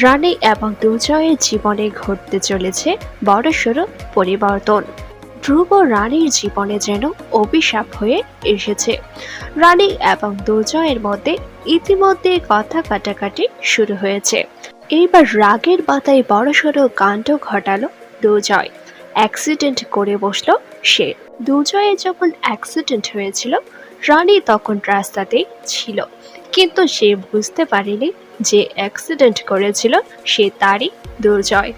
রানী এবং দুজয়ের জীবনে ঘটতে চলেছে বড়সড় পরিবর্তন। ধ্রুব রানীর জীবনে যেন অভিশাপ হয়ে এসেছে। রানী এবং দুজয়ের মধ্যে ইতিমধ্যে কথা কাটাকাটি শুরু হয়েছে। এইবার রাগের বাতায় বড়সড় কাণ্ড ঘটালো দুজয়। অ্যাক্সিডেন্ট করে বসল সে। দুজয়ে যখন অ্যাক্সিডেন্ট হয়েছিল, রানী তখন রাস্তাতেই ছিল। কিন্তু সে বুঝতে পারেনি যে অ্যাক্সিডেন্ট করেছিল সে তারই দুর্জয়।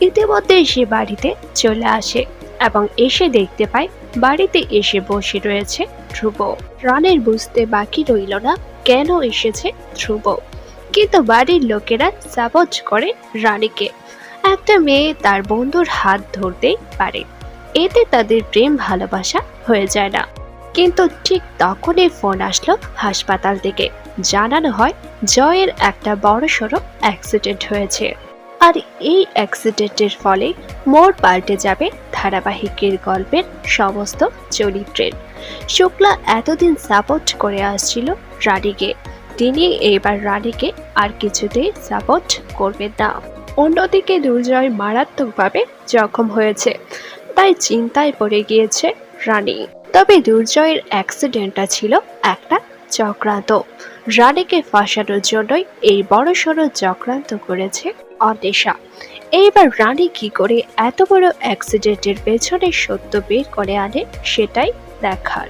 ইতিমধ্যে সে বাড়িতে চলে আসে এবং এসে দেখতে পায় বাড়িতে এসে বসে রয়েছে ধ্রুব। রানের বুঝতে বাকি রইল না কেন এসেছে ধ্রুব। কিন্তু বাড়ির লোকেরা সাপোর্ট করে রানীকে। একটা মেয়ে তার বন্ধুর হাত ধরতেই পারে। এতে তাদের প্রেম ভালোবাসা হয়ে যায় না। কিন্তু ঠিক তখনই ফোন আসলো হাসপাতাল থেকে। জানানো হয় জয়ের একটা বড় সড়ো অ্যাক্সিডেন্ট হয়েছে। আর এই অ্যাক্সিডেন্টের ফলে মোড় পাল্টে যাবে ধারাবাহিকের গল্পের সমস্ত চরিত্রের। শুক্লা এতদিন সাপোর্ট করে আসছিল রানীকে। তিনি এবার রানীকে আর কিছুতেই সাপোর্ট করবেন না। অন্যদিকে দুর্জয় মারাত্মকভাবে জখম হয়েছে। তাই চিন্তায় পড়ে গিয়েছে রানী। তবে দুর্জয়ের অ্যাক্সিডেন্টটা ছিল একটা চক্রান্ত। রানীকে ফাঁসানোর জন্যই এই বড়সড় চক্রান্ত করেছে অন্বেষা। এইবার রানী কি করে এত বড় অ্যাক্সিডেন্টের পেছনে সত্য বের করে আনে সেটাই দেখার।